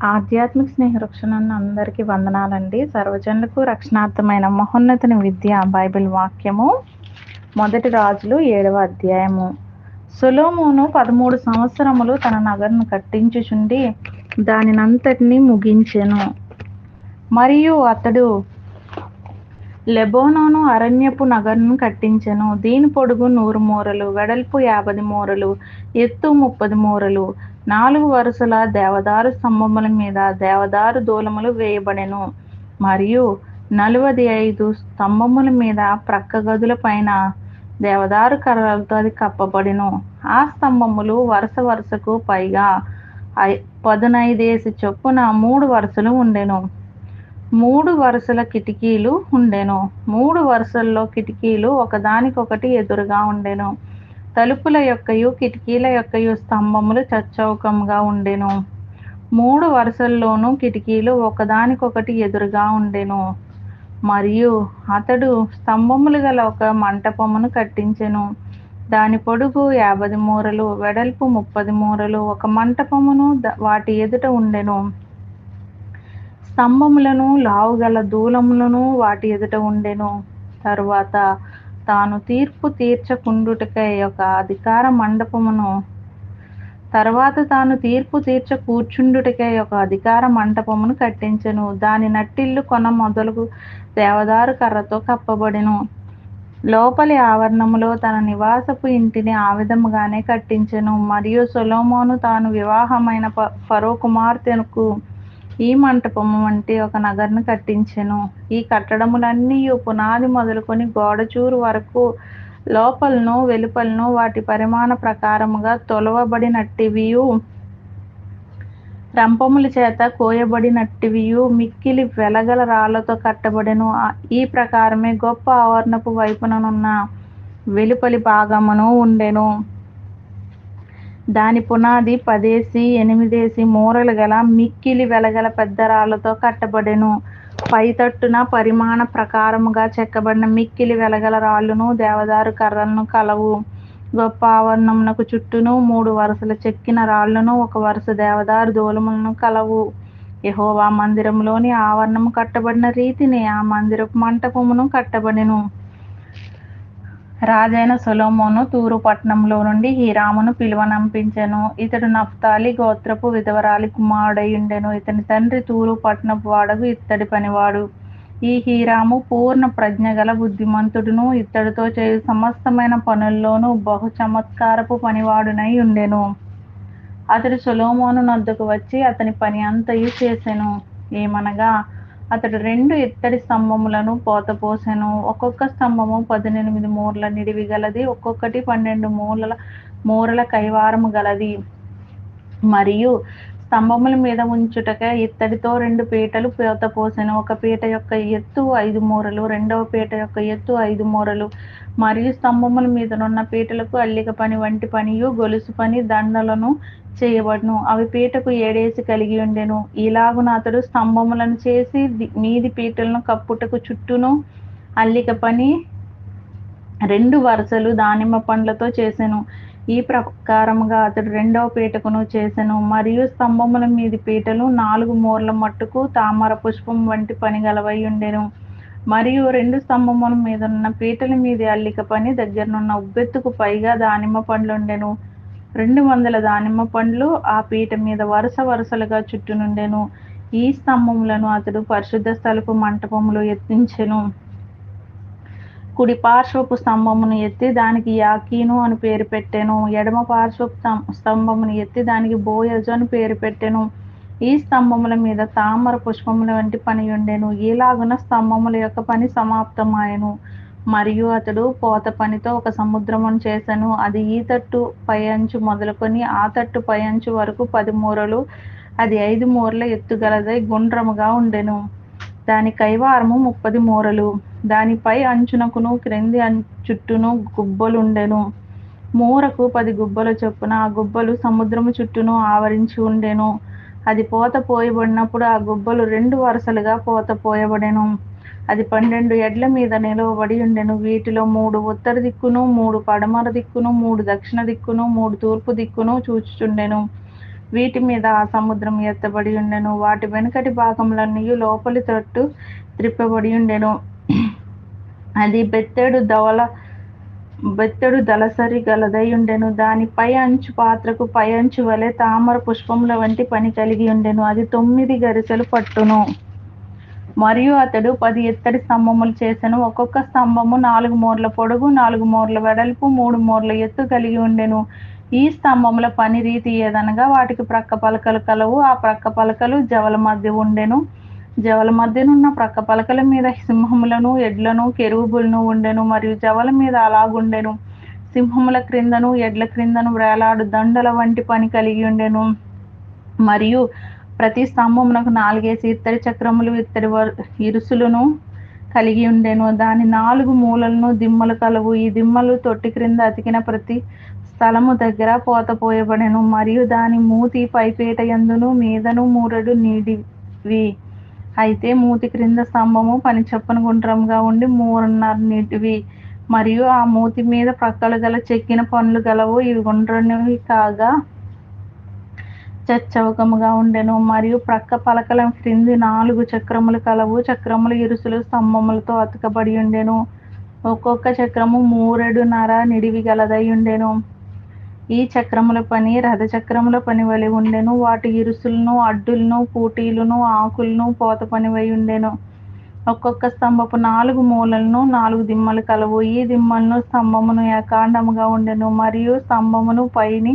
ఆధ్యాత్మిక స్నేహ స్నేహరక్షణన్న అందరికీ వందనాలండి. సర్వజనులకు రక్షణార్థమైన మహోన్నతని విద్య బైబిల్ వాక్యము మొదటి రాజులు ఏడవ అధ్యాయము. సొలోమోను పదమూడు సంవత్సరములు తన నగరును కట్టించుచుండి దానినంతటినీ ముగించెను. మరియు అతడు లెబోనోను అరణ్యపు నగరును కట్టించెను. దీని పొడుగు నూరు మూరలు వెడల్పు యాభై మూరలు ఎత్తు ముప్పది మూరలు నాలుగు వరుసల దేవదారు స్తంభముల మీద దేవదారు దూలములు వేయబడెను. మరియు నలువది ఐదు స్తంభముల మీద ప్రక్క గదుల పైన దేవదారు కర్రలతో అది కప్పబడిను. ఆ స్తంభములు వరుస వరుసకు పైగా పదునైదేసి చొప్పున మూడు వరుసలు ఉండెను. మూడు వరుసల కిటికీలు ఉండెను. మూడు వరుసల్లో కిటికీలు ఒకదానికొకటి ఎదురుగా ఉండెను. తలుపుల యొక్కయు కిటికీల యొక్కయు స్తంభములు చచ్చౌకంగా ఉండెను. మూడు వరుసల్లోనూ కిటికీలు ఒకదానికొకటి ఎదురుగా ఉండెను. మరియు అతడు స్తంభములు గల ఒక మంటపమును కట్టించెను. దాని పొడుగు యాభై మూరలు వెడల్పు ముప్పది మూరలు ఒక మంటపమును వాటి ఎదుట ఉండెను. స్తంభములను లావుగల దూలములను వాటి ఎదుట ఉండెను. తరువాత తాను తీర్పు తీర్చకుండుటకై ఒక అధికార మండపమును తర్వాత తాను తీర్పు తీర్చ కూర్చుండుటకై ఒక అధికార మంటపమును కట్టించెను. దాని నట్టిల్లు కొన మొదలుగు దేవదారు కర్రతో కప్పబడిను. లోపలి ఆవరణములో తన నివాసపు ఇంటిని ఆ విధముగానే కట్టించెను. మరియు సొలోమోను తాను వివాహమైన ఫరో కుమార్తెకు ఈ మంటపము వంటి ఒక నగరును కట్టించెను. ఈ కట్టడములన్నీ పునాది మొదలుకొని గోడచూరు వరకు లోపలను వెలుపలను వాటి పరిమాణ ప్రకారముగా తొలవబడినట్టివియు. రంపముల చేత కోయబడినట్టివియు. మిక్కిలి వెలగల రాళ్ళతో కట్టబడెను. ఈ ప్రకారమే గొప్ప ఆవరణపు వైపుననున్న వెలుపలి భాగమును ఉండెను. దాని పునాది పదేసి ఎనిమిదేసి మూరలు గల మిక్కిలి వెలగల పెద్ద రాళ్ళతో కట్టబడెను. పైతట్టున పరిమాణ ప్రకారముగా చెక్కబడిన మిక్కిలి వెలగల రాళ్ళును దేవదారు కర్రలను కలవు. గొప్ప ఆవరణమునకు చుట్టూను మూడు వరుసల చెక్కిన రాళ్ళను ఒక వరుస దేవదారు దూలములను కలవు. యహోవా మందిరంలోని ఆవరణము కట్టబడిన రీతిని ఆ మందిరపు మంటపమును కట్టబడెను. రాజైన సొలోమోను తూరు పట్టణంలో నుండి హీరామును పిలువనంపించెను. ఇతడు నఫ్తాలి గోత్రపు విధవరాలి కుమారుడై ఇతని తండ్రి తూరు పట్టణపు వాడకు ఇత్తడి పనివాడు. ఈ హీరాము పూర్ణ ప్రజ్ఞ గల బుద్ధిమంతుడును ఇత్తడితో చేయు సమస్తమైన పనుల్లోనూ బహు చమత్కారపు పనివాడునై ఉండెను. అతడు సొలోమోను నొద్దకు వచ్చి అతని పని అంతయు చేసెను. ఏమనగా అతడు రెండు ఇత్తడి స్తంభములను పోతపోసెను ఒక్కొక్క స్తంభము పద్దెనిమిది మూరల నిడివి గలది ఒక్కొక్కటి పన్నెండు మూలల మూరల కైవారము గలది. మరియు స్తంభముల మీద ఉంచుటక ఇత్తడితో రెండు పీటలు పోతపోసెను ఒక పీట యొక్క ఎత్తు ఐదు మూరలు రెండవ పీట యొక్క ఎత్తు ఐదు మూరలు. మరియు స్తంభముల మీదనున్న పీటలకు అల్లిక పని వంటి పనియు గొలుసు పని దండలను చేయబడును. అవి పీటకు ఏడేసి కలిగి ఉండెను. ఇలాగున అతడు స్తంభములను చేసి మీది పీటలను కప్పుటకు చుట్టూను. అల్లిక పని రెండు వరుసలు దానిమ్మ పండ్లతో చేసెను. ఈ ప్రకారముగా అతడు రెండవ పీటకును చేసెను. మరియు స్తంభముల మీది పీటలు నాలుగు మూరల మట్టుకు తామర పుష్పం వంటి పని గలవై ఉండెను. మరియు రెండు స్తంభముల మీద ఉన్న పీటల మీది అల్లిక పని దగ్గరనున్న ఉబ్బెత్తుకు పైగా దానిమ్మ పండ్లుండెను రెండు వందల దానిమ్మ పండ్లు ఆ పీట మీద వరుస వరుసలుగా చుట్టునుండెను. ఈ స్తంభములను అతడు పరిశుద్ధ స్థలపు మంటపములో ఎత్తించెను. కుడి పార్శ్వపు స్తంభమును ఎత్తి దానికి యాకీను అని పేరు పెట్టెను. ఎడమ పార్శ్వపు స్తంభమును ఎత్తి దానికి బోయజు అని పేరు పెట్టెను. ఈ స్తంభముల మీద తామర పుష్పముల వంటి పని ఉండెను. ఈలాగున స్తంభముల యొక్క పని సమాప్తమాయను. మరియు అతడు పోత పనితో ఒక సముద్రమును చేసెను. అది ఈ తట్టు పై అంచు మొదలుకొని ఆ తట్టు పై అంచు వరకు పది మూరలు అది ఐదు మూరల ఎత్తుగలదై గుండ్రముగా ఉండెను. దాని కైవారము ముప్పది మూరలు. దానిపై అంచునకును క్రింది చుట్టూను గుబ్బలుండెను. మూరకు పది గుబ్బల చొప్పున ఆ గుబ్బలు సముద్రము చుట్టూను ఆవరించి ఉండెను. అది పోత పోయబడినప్పుడు ఆ గుబ్బలు రెండు వరుసలుగా పోత పోయబడెను. అది పన్నెండు ఎడ్ల మీద నిలవబడి ఉండెను. వీటిలో మూడు ఉత్తర దిక్కును మూడు పడమర దిక్కును మూడు దక్షిణ దిక్కును మూడు తూర్పు దిక్కును చూచుచుండెను. వీటి మీద ఆ సముద్రం ఎత్తబడి ఉండెను. వాటి వెనుకటి భాగంలన్నీ లోపలి తట్టు త్రిప్పబడి ఉండెను. అది బెత్తెడు దవల బెత్తెడు దళసరి గలదై ఉండెను దాని పై అంచు పాత్రకు పై అంచు వలె తామర పుష్పముల వంటి పని కలిగి ఉండెను. అది తొమ్మిది గరిసెలు పట్టును. మరియు అతడు పది ఎత్తడి స్తంభములు చేసెను. ఒక్కొక్క స్తంభము నాలుగు మూర్ల పొడుగు నాలుగు మూర్ల వెడల్పు మూడు మూర్ల ఎత్తు కలిగి ఉండెను. ఈ స్తంభముల పని రీతి ఏదనగా వాటికి ప్రక్క పలకలు కలవు. ఆ ప్రక్క పలకలు జవల మధ్య ఉండెను. జవల మధ్యనున్న ప్రక్క పలకల మీద సింహములను ఎడ్లను కెరూబులను ఉండెను మరియు జవల మీద అలాగుండెను. సింహముల క్రిందను ఎడ్ల క్రిందను వేలాడు దండల వంటి పని కలిగి ఉండెను. మరియు ప్రతి స్తంభమునకు నాలుగేసి ఇత్తడి చక్రములు ఇత్తడి ఇరుసులను కలిగి ఉండెను. దాని నాలుగు మూలలను దిమ్మలు కలవు. ఈ దిమ్మలు తొట్టి క్రింద అతికిన ప్రతి స్థలము దగ్గర పోత పోయబడెను. మరియు దాని మూతి పైపేట ఎందును మీదను మూరడు నీడివి. అయితే మూతి క్రింద స్తంభము పని చెప్పని గుండ్రంగా ఉండి మూరన్నర నీటివి. మరియు ఆ మూతి మీద ప్రక్కలు గల చెక్కిన పనులు గలవు. ఇవి గుండ్రనివి కాగా చచ్చవకముగా ఉండెను. మరియు ప్రక్క పలకల క్రింది నాలుగు చక్రములు కలవు. చక్రములు ఇరుసులు స్తంభములతో అతకబడి ఉండెను. ఒక్కొక్క చక్రము మూరెడున్నర నిడివి గలదై ఉండెను. ఈ చక్రముల పని రథ చక్రముల పని వలె ఉండెను. వాటి ఇరుసులను అడ్డులను పూటీలను ఆకులను పోత పనివై ఉండెను. ఒక్కొక్క స్తంభపు నాలుగు మూలలను నాలుగు దిమ్మలు కలవు. ఈ దిమ్మలను స్తంభమును ఏకాండముగా ఉండెను. మరియు స్తంభమును పైని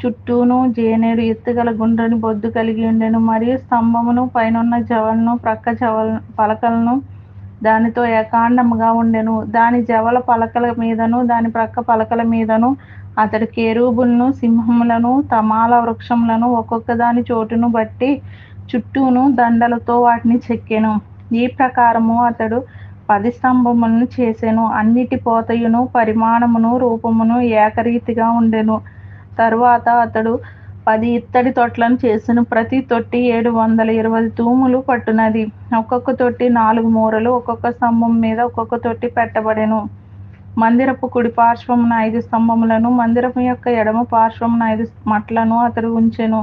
చుట్టూను జేనేడు ఎత్తుగల గుండ్రని బొద్దు కలిగి ఉండెను. మరియు స్తంభమును పైనున్న జవలను ప్రక్క జవల పలకలను దానితో ఏకాండముగా ఉండెను. దాని జవల పలకల మీదను దాని ప్రక్క పలకల మీదను అతడు కేరూబులను సింహములను తమాల వృక్షములను ఒక్కొక్క దాని చోటును బట్టి చుట్టూను దండలతో వాటిని చెక్కెను. ఈ ప్రకారము అతడు పది స్తంభములను చేసెను. అన్నిటి పోతయును పరిమాణమును రూపమును ఏకరీతిగా ఉండెను. తరువాత అతడు పది ఇత్తడి తొట్లను చేసిన. ప్రతి తొట్టి ఏడు వందల ఇరవై తూములు పట్టునది. ఒక్కొక్క తొట్టి నాలుగు మూరలు ఒక్కొక్క స్తంభం మీద ఒక్కొక్క తొట్టి పెట్టబడెను. మందిరపు కుడి పార్శ్వమున ఐదు స్తంభములను మందిరము యొక్క ఎడమ పార్శ్వమున ఐదు మట్లను అతడు ఉంచెను.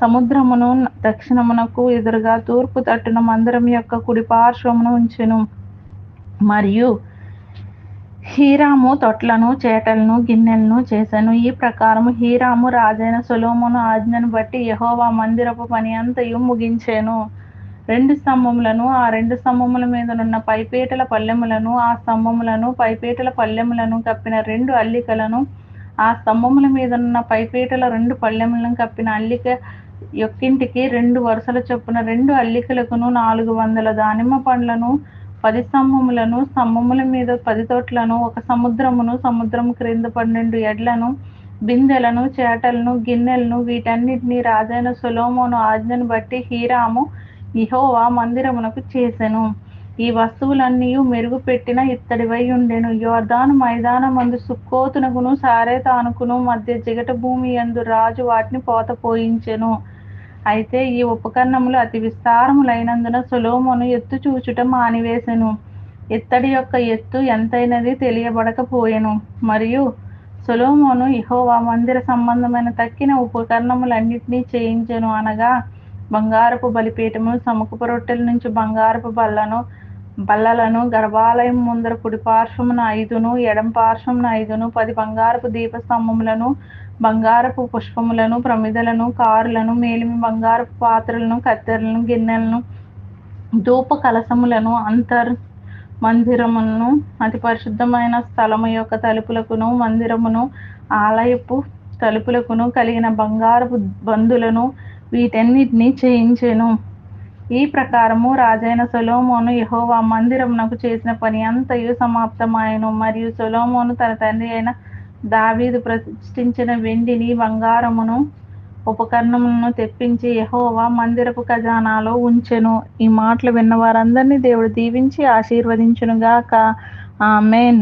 సముద్రమును దక్షిణమునకు ఎదురుగా తూర్పు తట్టున మందిరం యొక్క కుడి పార్శ్వమును ఉంచెను. మరియు హీరాము తొట్లను చేటలను గిన్నెలను చేశాను ఈ ప్రకారము హీరాము రాజైన సొలోమును ఆజ్ఞను బట్టి యహోవా మందిరపు పని అంతయు ముగించెను. రెండు స్తంభములను ఆ రెండు స్తంభముల మీద ఉన్న పైపేటల పల్లెములను ఆ స్తంభములను పైపేటల పల్లెములను కప్పిన రెండు అల్లికలను ఆ స్తంభముల మీదనున్న పైపేటల రెండు పల్లెములను కప్పిన అల్లిక యొక్కింటికి రెండు వరుసల చొప్పున రెండు అల్లికలకును నాలుగు వందల దానిమ్మ పండ్లను పది స్తంభములను స్తంభముల మీద పది తోట్లను ఒక సముద్రమును సముద్రం క్రింద పన్నెండు ఎడ్లను బిందెలను చేటలను గిన్నెలను వీటన్నిటిని రాజైన సులోమోను ఆజ్ఞను బట్టి హీరాము ఇహోవా మందిరమునకు చేసెను. ఈ వస్తువులన్నీ మెరుగు పెట్టిన ఇత్తడివై ఉండెను. యోర్దాను మైదానమందు సుక్కోతునకును సారేతానుకును మధ్య జిగట భూమి యందు రాజు వాటిని పోత పోయించెను. అయితే ఈ ఉపకరణములు అతి విస్తారములైనందున సులోమును ఎత్తు చూచుట మానివేసెను. ఇత్తడి యొక్క ఎత్తు ఎంతైనది తెలియబడకపోయెను. మరియు సొలోమోను ఇహోవా మందిర సంబంధమైన తక్కిన ఉపకరణములన్నింటినీ చేయించెను అనగా బంగారపు బలిపీఠము సముఖపు రొట్టెల నుంచి బంగారపు బల్లను బల్లలను గర్భాలయం ముందర కుడి పార్శ్వమున ఐదును ఎడం పార్శ్వమున ఐదును పది బంగారపు దీపస్తంభములను బంగారపు పుష్పములను ప్రమిదలను కారులను మేలిమి బంగారపు పాత్రలను కత్తెరలను గిన్నెలను ధూప కలసములను అంతర్ మందిరమును అతి పరిశుద్ధమైన స్థలము యొక్క తలుపులకును మందిరమును ఆలయపు తలుపులకును కలిగిన బంగారపు బంధులను వీటన్నిటిని చేయించెను. ఈ ప్రకారము రాజైన సొలోమోను యహోవా మందిరమునకు చేసిన పని అంతయు సమాప్తమాయను. మరియు సొలోమోను తన తండ్రి అయిన దావీదు ప్రతిష్ఠించిన వెండిని బంగారమును ఉపకరణములను తెప్పించి యహోవా మందిరపు ఖజానాలో ఉంచెను. ఈ మాటలు విన్న వారందరినీ దేవుడు దీవించి ఆశీర్వదించునుగాక. ఆమెన్.